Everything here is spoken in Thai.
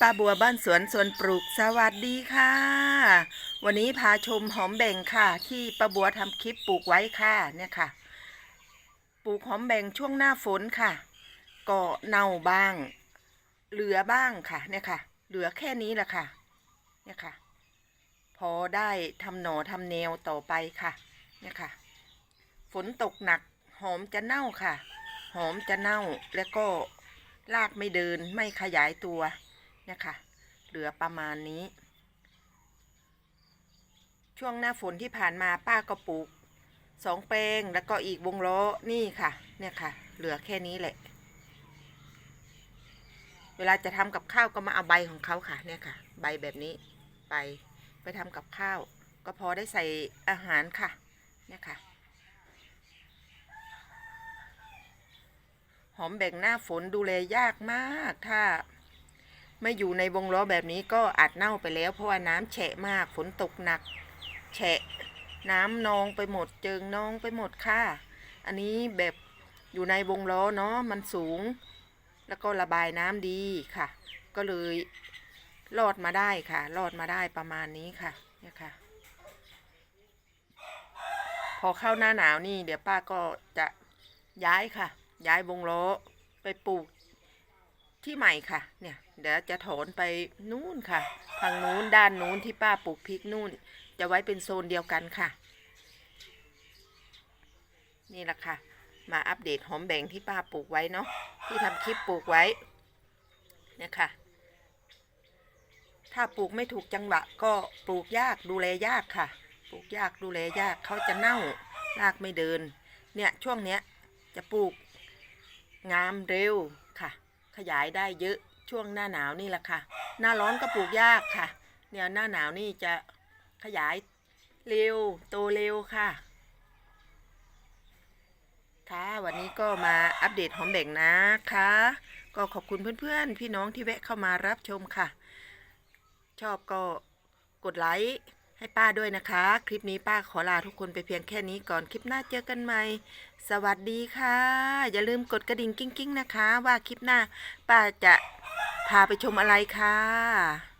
ป้าบัวบ้านสวนสวนปลูกสวัสดีค่ะ วันนี้พาชมหอมแบ่งค่ะ ที่ป้าบัวทำคลิปปลูกไว้ค่ะเนี่ยค่ะ ปลูกหอมแบ่งช่วงหน้าฝนค่ะ ก็เน่าบ้าง เหลือบ้างค่ะเนี่ยค่ะ เหลือแค่นี้แหละค่ะ เนี่ยค่ะ พอได้ทำหนอทำแนวต่อไปค่ะ เนี่ยค่ะ ฝนตกหนักหอมจะเน่าค่ะ หอมจะเน่าแล้วก็รากไม่เดินไม่ขยายตัว เนี่ยค่ะ เหลือประมาณนี้ ช่วงหน้าฝนที่ผ่านมาป้าก็ปลูกสองแปลงแล้วก็อีกวงล้อนี่ค่ะ เนี่ยค่ะ เหลือแค่นี้แหละ เวลาจะทำกับข้าวก็มาเอาใบของเขาค่ะ เนี่ยค่ะ ใบแบบนี้ไปไปทำกับข้าว ก็พอได้ใส่อาหารค่ะ เนี่ยค่ะหอมแบ่งหน้าฝนดูแลยากมากถ้า ไม่อยู่ในวงล้อแบบนี้ก็อาจเน่าไปแล้ว เพราะว่าน้ำแฉะมากฝนตกหนัก แฉะ น้ำนองไปหมด เจิงนองไปหมดค่ะ อันนี้แบบอยู่ในวงล้อเนาะมันสูง แล้วก็ระบายน้ำดีค่ะ ก็เลยรอดมาได้ค่ะ รอดมาได้ประมาณนี้ค่ะเนี่ยค่ะ พอเข้าหน้าหนาวนี่ เดี๋ยวป้าก็จะย้ายค่ะ ย้ายวงล้อไปปลูก ที่ใหม่ค่ะ เนี่ย เดี๋ยวจะถอนไปนู่นค่ะ ทางนู้นด้านนู้นที่ป้าปลูกพริกนู่น จะไว้เป็นโซนเดียวกันค่ะ นี่แหละค่ะ มาอัปเดตหอมแบ่งที่ป้าปลูกไว้เนาะ ที่ทำคลิปปลูกไว้ เนี่ยค่ะ ถ้าปลูกไม่ถูกจังหวะก็ปลูกยากดูแลยากค่ะ ปลูกยากดูแลยากเขาจะเน่ารากไม่เดิน เนี่ยช่วงเนี้ยจะปลูกงามเร็ว ขยายได้เยอะช่วงหน้าหนาวนี่แหละค่ะ หน้าร้อนก็ปลูกยากค่ะ เนี่ยหน้าหนาวนี่จะขยายเร็วโตเร็วค่ะ ค่ะ วันนี้ก็มาอัปเดตหอมแบ่งนะคะ ก็ขอบคุณเพื่อนๆ พี่น้องที่แวะเข้ามารับชมค่ะ ชอบก็กดไลค์ ให้ป้าด้วยนะคะ คลิปนี้ป้าขอลาทุกคนไปเพียงแค่นี้ก่อนคลิปหน้าเจอกันใหม่ สวัสดีค่ะ อย่าลืมกดกระดิ่งกิ้งๆนะคะ ว่าคลิปหน้าป้าจะพาไปชมอะไรค่ะ